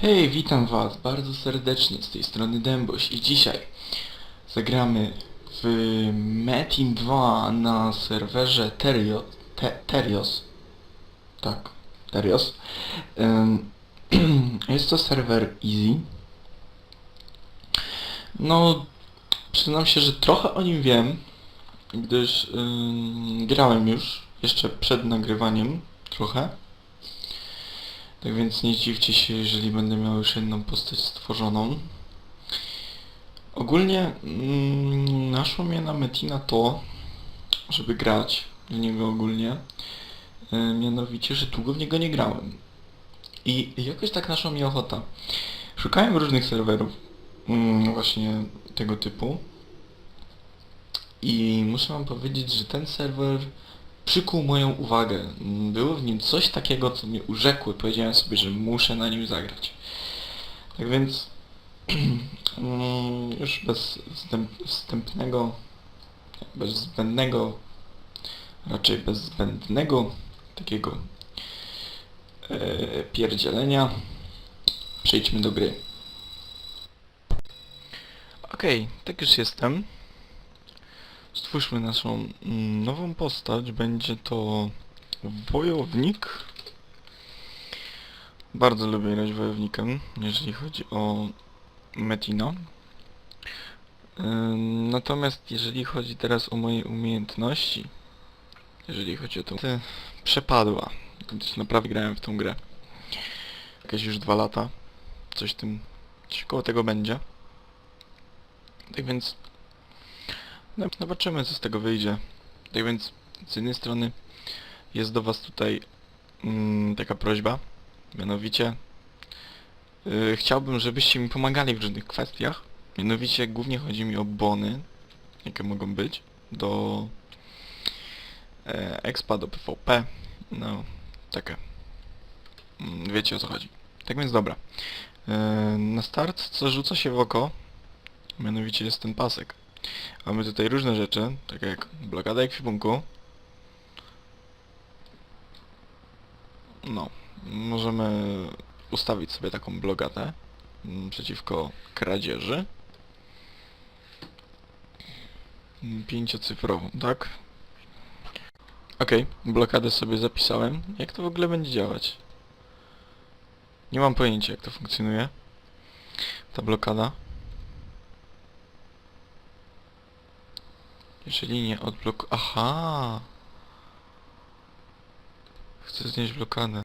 Hej, witam was bardzo serdecznie z tej strony Dęboś i dzisiaj zagramy w Metin 2 na serwerze Terio, te, Terios. Tak, Terios. Jest to serwer Easy. No, przyznam się, że trochę o nim wiem, gdyż grałem już jeszcze przed nagrywaniem trochę. Tak więc nie dziwcie się, jeżeli będę miał już jedną postać stworzoną. Ogólnie mm, naszło mnie na Metina to, żeby grać w niego ogólnie. E, mianowicie, że długo w niego nie grałem. I jakoś tak naszła mnie ochota. Szukałem różnych serwerów mm, właśnie tego typu. I muszę wam powiedzieć, że ten serwer przykuł moją uwagę. Było w nim coś takiego, co mnie urzekło. Powiedziałem sobie, że muszę na nim zagrać. Tak więc już bez wstęp, wstępnego, bez zbędnego, raczej bez zbędnego takiego e, pierdzielenia, przejdźmy do gry. Okej, tak już jestem. Stwórzmy naszą mm, nową postać. Będzie to wojownik. Bardzo lubię grać wojownikiem, jeżeli chodzi o Metina. Ym, Natomiast jeżeli chodzi teraz o moje umiejętności, jeżeli chodzi o to przepadła, gdyż naprawdę grałem w tą grę. Jakieś już dwa lata, coś tym, coś koło tego będzie. Tak więc no, zobaczymy co z tego wyjdzie. Tak więc z jednej strony jest do was tutaj mm, taka prośba, mianowicie yy, chciałbym, żebyście mi pomagali w różnych kwestiach. Mianowicie głównie chodzi mi o bony, jakie mogą być, do e, expa, do PvP, no takie. Mm, Wiecie o co chodzi. Tak więc dobra. E, na start co rzuca się w oko, mianowicie jest ten pasek. Mamy tutaj różne rzeczy, takie jak blokada ekwipunku. No, możemy ustawić sobie taką blokadę przeciwko kradzieży. Pięciocyfrową, tak? Okej, blokadę sobie zapisałem. Jak to w ogóle będzie działać? Nie mam pojęcia jak to funkcjonuje. Ta blokada. Jeżeli nie odblok... Aha! Chcę znieść blokadę.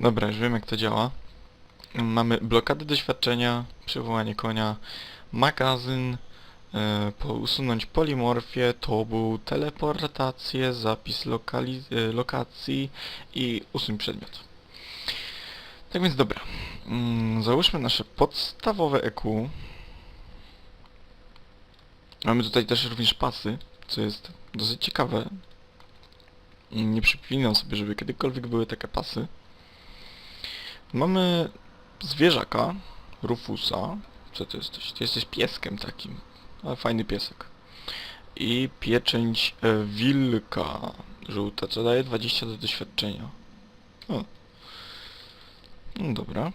Dobra, już wiem jak to działa. Mamy blokadę doświadczenia, przywołanie konia, magazyn, e, po, usunąć polimorfię, tobu, teleportację, zapis lokali, e, lokacji i usuń przedmiot. Tak więc dobra. Mm, załóżmy nasze podstawowe EQ. Mamy tutaj też również pasy, co jest dosyć ciekawe. Nie przypominam sobie, żeby kiedykolwiek były takie pasy. Mamy zwierzaka, Rufusa. Co ty jesteś? Ty jesteś pieskiem takim. Ale fajny piesek. I pieczęć e, wilka żółta, co daje 20 do doświadczenia. O. No dobra.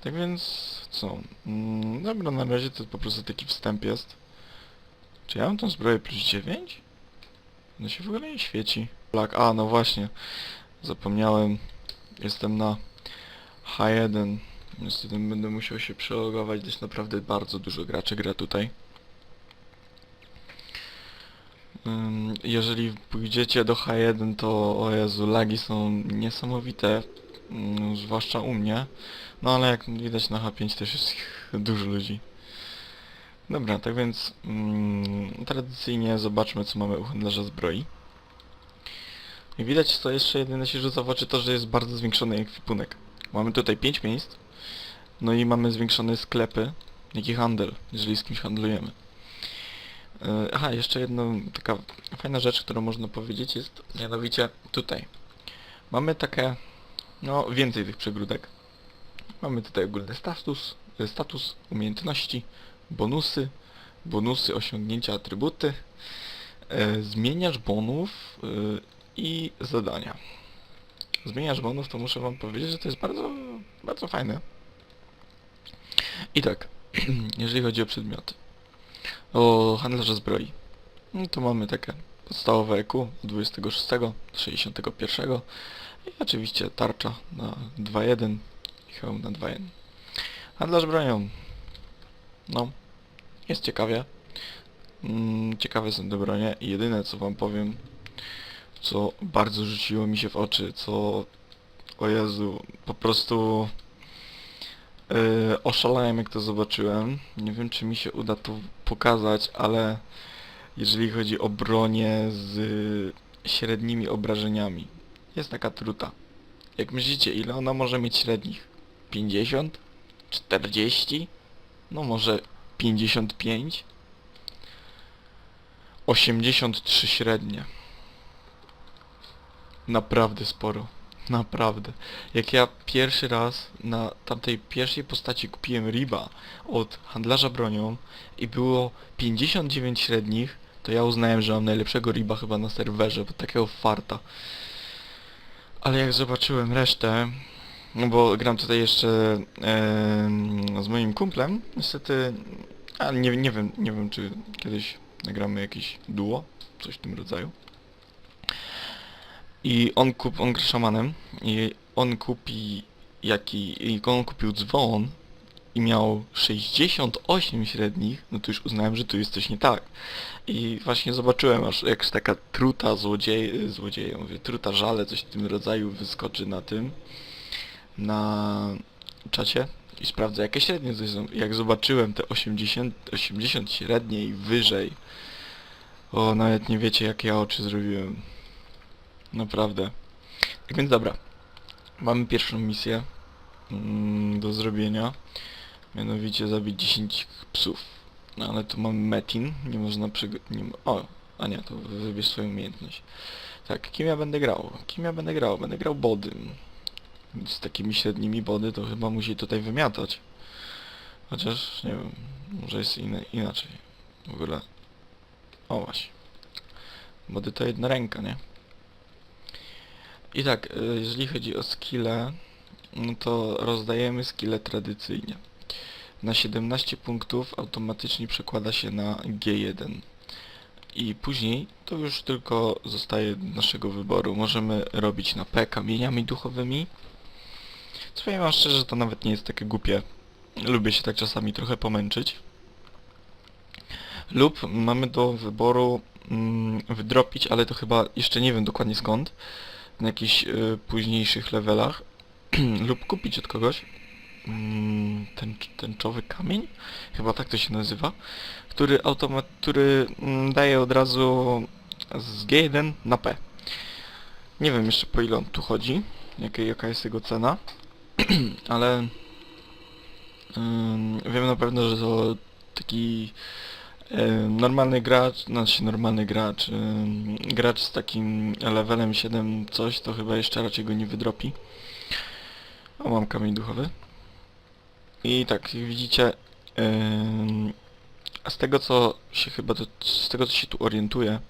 Tak więc co? Mm, dobra, na razie to po prostu taki wstęp jest. Czy ja mam tą zbroję plus 9? No się w ogóle nie świeci. Black, a no właśnie. Zapomniałem. Jestem na H1. Niestety będę musiał się przelogować, gdyż naprawdę bardzo dużo graczy gra tutaj. Jeżeli pójdziecie do H1 to o Jezu, lagi są niesamowite. Zwłaszcza u mnie. No ale jak widać na H5 też jest dużo ludzi. Dobra, tak więc mm, tradycyjnie zobaczmy co mamy u handlarza zbroi. Jak widać to jeszcze jedyne się rzuca w oczy to, że jest bardzo zwiększony ekwipunek. Mamy tutaj 5 miejsc, no i mamy zwiększone sklepy, jak i handel, jeżeli z kimś handlujemy. E, Aha, jeszcze jedna taka fajna rzecz, którą można powiedzieć jest mianowicie tutaj. Mamy takie, no więcej tych przegródek. Mamy tutaj ogólny status, status, umiejętności, bonusy, bonusy, osiągnięcia, atrybuty, e, zmieniacz bonów e, i zadania. Zmieniacz bonów to muszę wam powiedzieć, że to jest bardzo Bardzo fajne. I tak, jeżeli chodzi o przedmioty. O handlarza zbroi. No to mamy takie podstawowe EQ od 26 do 61 i oczywiście tarcza na 2.1 i hełm na 2.1. Handlarz bronią. No, jest ciekawie. Mm, ciekawe są te bronie i jedyne co wam powiem, co bardzo rzuciło mi się w oczy, co o Jezu, po prostu yy, oszalałem jak to zobaczyłem. Nie wiem czy mi się uda to pokazać, ale jeżeli chodzi o bronię z średnimi obrażeniami. Jest taka truta. Jak myślicie, ile ona może mieć średnich? 50? 40? No może 55? 83 średnie. Naprawdę sporo. Naprawdę. Jak ja pierwszy raz na tamtej pierwszej postaci kupiłem riba od handlarza bronią i było 59 średnich, to ja uznałem, że mam najlepszego riba chyba na serwerze, bo takiego farta. Ale jak zobaczyłem resztę, no bo gram tutaj jeszcze em, z moim kumplem, niestety, ale nie, nie wiem, nie wiem czy kiedyś nagramy jakieś duo, coś w tym rodzaju. I on kup, on gra szamanem i on kupi jaki, i on kupił dzwon i miał 68 średnich, no to już uznałem, że tu jest coś nie tak. I właśnie zobaczyłem, aż jakaś taka truta złodziej, złodzieja, mówię, truta żale, coś w tym rodzaju wyskoczy na tym, na czacie i sprawdzę jakie średnie. Jak zobaczyłem te 80, 80 średnie i wyżej, o nawet nie wiecie jakie ja oczy zrobiłem. Naprawdę. Tak więc dobra. Mamy pierwszą misję mm, do zrobienia. Mianowicie zabić 10 psów. No ale tu mamy metin, nie można. Nie ma... O, a nie, to wybierz swoją umiejętność. Tak, kim ja będę grał? Kim ja będę grał? Będę grał bodym. Z takimi średnimi body to chyba musi tutaj wymiatać. Chociaż, nie wiem, może jest inne, inaczej. W ogóle... O właśnie. Body to jedna ręka, nie? I tak, y, jeżeli chodzi o skille, no to rozdajemy skille tradycyjnie. Na 17 punktów automatycznie przekłada się na G1. I później to już tylko zostaje naszego wyboru. Możemy robić na P kamieniami duchowymi. Powiem wam szczerze, to nawet nie jest takie głupie. Lubię się tak czasami trochę pomęczyć. Lub mamy do wyboru mm, wydropić, ale to chyba jeszcze nie wiem dokładnie skąd na jakichś y, późniejszych levelach lub kupić od kogoś mm, ten, tęczowy kamień, chyba tak to się nazywa, który automat, który mm, daje od razu z G1 na P. Nie wiem jeszcze po ile on tu chodzi, jakie, jaka jest jego cena, ale ym, wiem na pewno, że to taki Ym, Normalny gracz, znaczy normalny gracz, ym, gracz z takim levelem 7 coś, to chyba jeszcze raczej go nie wydropi. O, mam kamień duchowy. I tak, jak widzicie, ym, a z tego co się chyba, to, z tego co się tu orientuję,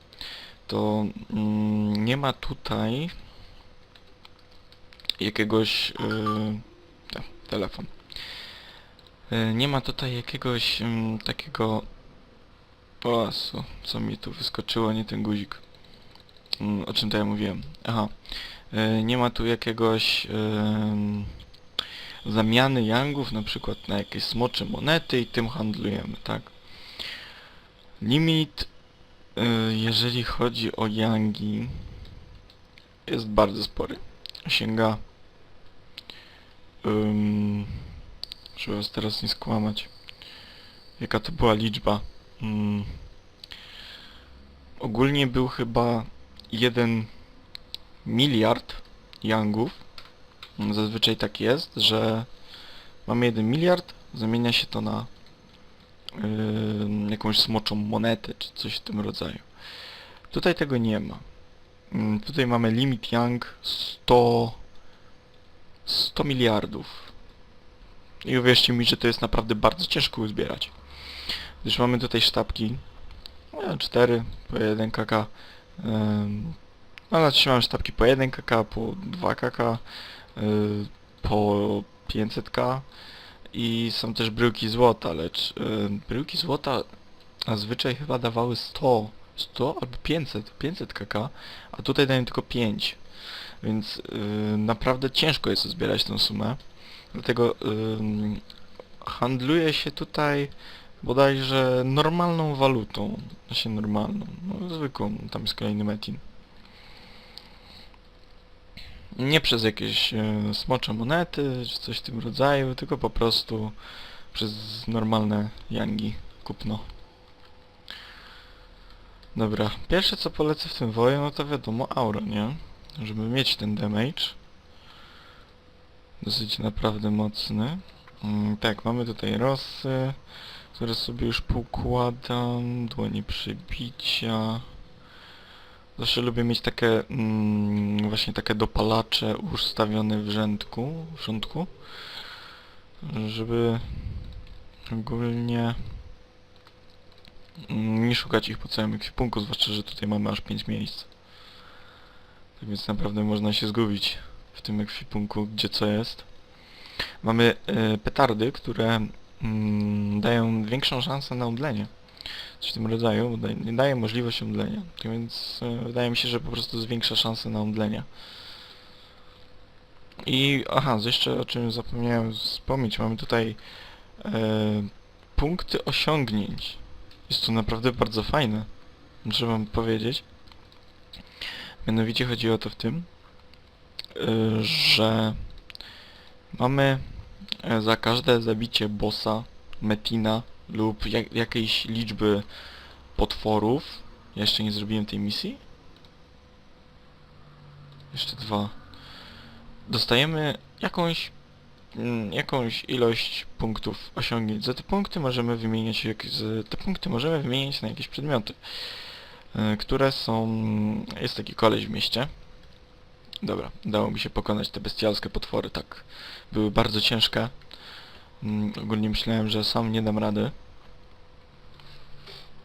to ym, nie ma tutaj jakiegoś... Yy, a, telefon. Yy, nie ma tutaj jakiegoś ym, takiego Jezu, co mi tu wyskoczyło, nie ten guzik. Mm, o czym to ja mówiłem? Aha. E, nie ma tu jakiegoś em, zamiany yangów, na przykład na jakieś smocze monety i tym handlujemy, tak? Limit, e, jeżeli chodzi o yangi, jest bardzo spory. Sięga... Um, żeby was teraz nie skłamać. Jaka to była liczba? Mm. Ogólnie był chyba 1 miliard yangów. Zazwyczaj tak jest, że mamy 1 miliard, zamienia się to na jakąś smoczą monetę, czy coś w tym rodzaju. Tutaj tego nie ma. Yy, tutaj mamy limit yang 100 100 miliardów. I uwierzcie mi, że to jest naprawdę bardzo ciężko uzbierać. Gdyż mamy tutaj sztabki. No, 4 po 1 kk. No znaczy mamy sztabki po 1 kk, po 2 kk, yy, po 500k i są też bryłki złota, lecz y, bryłki złota zazwyczaj chyba dawały 100, 100 albo 500, 500 kk, a tutaj dają tylko 5. Więc y, naprawdę ciężko jest zbierać tą sumę. Dlatego ym, handluje się tutaj bodajże normalną walutą. Znaczy normalną, no zwykłą, tam jest kolejny metin. Nie przez jakieś e, smocze monety, czy coś w tym rodzaju, tylko po prostu przez normalne yangi kupno. Dobra, pierwsze co polecę w tym woju, no to wiadomo auro, nie? Żeby mieć ten damage. Dosyć naprawdę mocny. Mm, tak, mamy tutaj rosy, które sobie już poukładam, dłonie przybicia. Zawsze lubię mieć takie, mm, właśnie takie dopalacze ustawione w rzędku, w rządku, żeby ogólnie mm, nie szukać ich po całym ekwipunku, zwłaszcza, że tutaj mamy aż 5 miejsc. Więc naprawdę można się zgubić w tym ekwipunku, gdzie co jest. Mamy e, petardy, które mm, dają większą szansę na omdlenie. Coś w tym rodzaju, daje, daje możliwość omdlenia. Tak więc e, wydaje mi się, że po prostu zwiększa szanse na omdlenie. I aha, jeszcze o czym zapomniałem wspomnieć, mamy tutaj e, punkty osiągnięć. Jest to naprawdę bardzo fajne, muszę wam powiedzieć. Mianowicie chodzi o to w tym, y, że mamy e, za każde zabicie bossa, metina lub jak, jakiejś liczby potworów. Ja jeszcze nie zrobiłem tej misji. Jeszcze dwa. Dostajemy jakąś mm, jakąś ilość punktów osiągnięć. Za te punkty możemy wymieniać te punkty możemy wymieniać na jakieś przedmioty, które są... jest taki koleś w mieście. Dobra, dało mi się pokonać te bestialskie potwory, tak. Były bardzo ciężkie. Mm, Ogólnie myślałem, że sam nie dam rady.